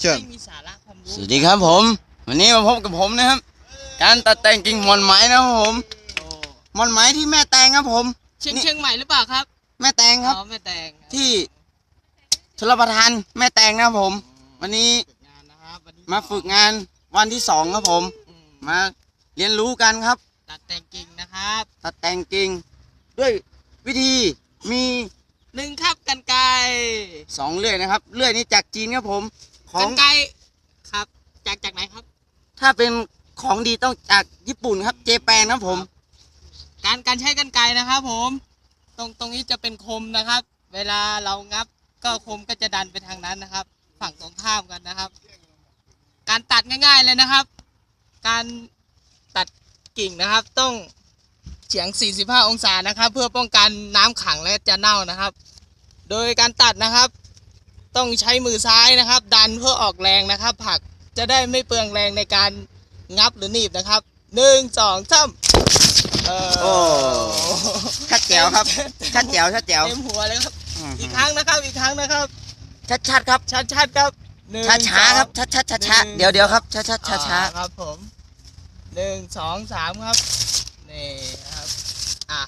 เชิญไม่มีสาระความรู้สวัสดีครับผม วันนี้มาพบกับผมนะครับ การตัดแต่งกิ่งมอนไม้นะครับผมโอ้มอนไม้ที่แม่แตงครับผมเชียงเชียงใหม่หรือเปล่าครับ แม่แตงครับอ๋อแม่แตงที่ชลประทานแม่แตงนะครับผม วันนี้ฝึกงานนะครับวันนี้มาฝึกงานวันที่สองครับผมอืมมาเรียนรู้กันครับ ตัดแต่งกิ่งนะครับ ตัดแต่งกิ่งด้วยวิธีมีหนึ่งครับกันไกรสองเลื่อยนะครับ เลื่อยนี้จากจีนครับผม ขอกังนไกรครับ จากจากไหนครับ ถ้าเป็นของดีต้องจากญี่ปุ่นครับ เจแปนครับผม การการใช้กันไกรนะครับ ผม ตรงตรงนี้จะเป็นคมนะครับ เวลาเรางับก็คมก็จะดันไปทางนั้นนะครับ ฝั่งตรงข้ามกันนะครับ การตัดง่ายๆเลยนะครับ การตัดกิ่งนะครับ ต้องเฉียง 45 องศานะครับ เพื่อป้องกันน้ำขังและจะเน่านะครับ โดยการตัดนะครับ ต้องใช้มือซ้ายนะครับ ดันเพื่อออกแรงนะครับ ผักจะได้ไม่เปลืองแรงในการงับหรือหนีบนะครับหนึ่งสองสามเออโอ้ชัดแจ๋วครับ ชัดแจ๋วชัดแจ๋วเต็มหัวเลยครับ อีกครั้งนะครับอีกครั้งนะครับ ชัดชัดๆครับ ชัดๆครับหนึ่งช้าช้าๆครับสองชัดชัดช้าช้าหนึ่งเดี๋ยวเดี๋ยวครับช้าช้าช้าช้าอ่ครับผมหนึ่งสองสามครับนี่ครับอะ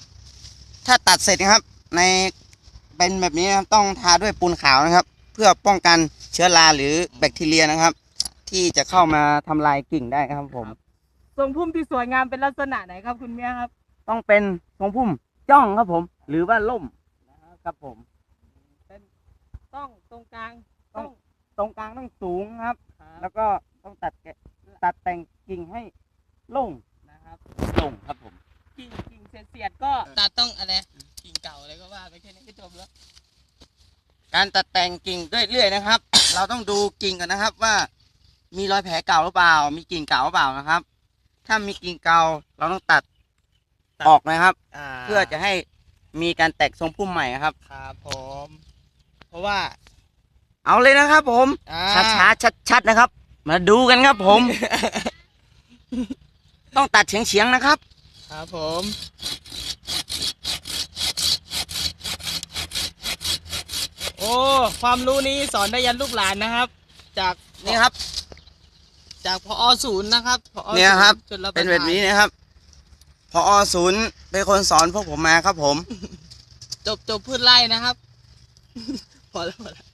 ถ้าตัดเสร็จนะครับ ในเป็นแบบนี้นะครับต้องทาด้วยปูนขาวนะครับเพื่อป้องกันเชื้อราหรือแบคทีเรียนะครับ ที่จะเข้ามาทำลายกิ่งได้ครับผม ทรงพุ่มที่สวยงามเป็นลักษณะไหนครับคุณเมียครับ ต้องเป็นทรงพุ่มจ้องครับผม หรือว่าล่มครับผม เป็นต้องตรงกลางต้ต้อองงตรงกลางต้องสูงครับครัแล้บวก็ต้องตัดแกะตัดแต่งกิ่งให้โล่ง นะครับ โล่งครับผม กิ่งกิ่งเสียดๆก็ตัดต้องอะไรกิ่งเก่าอะไรก็ว่าไปแค่นี้ก็จบแล้ว การตัดแต่งกิ่งด้วยเรื่อยนะครับ เราต้องดูกิ่งก่อนนะครับว่ามีรอยแผลเก่าหรือเปล่า มีกิ่งเก่าหรือเปล่านะครับ ถ้ามีกิ่งเก่าเราต้องตัดตัด ออกนะครับ อ่าเพื่อจะให้มีการแตกทรงพุ่มใหม่ครับ ครับผม เพราะว่าเอาเลยนะครับ ผมอ่าช้าช้าชัดชัดๆนะครับ มาดูกันครับผม ต้องตัดเฉียงเฉียงๆนะครับ ครับผม โอ้ ความรู้นี้สอนได้ยันลูกหลานนะครับ จากนี่ครับ จากพอศูนย์นะครับผอเนี่ยครับ ศูนย์ชลประทาเป็นแบบนี้นะครับพอศูนย์เป็นคนสอนพวกผมมาครับผม จบจบพืชไร่นะครับ พอแล้วพอแล้ว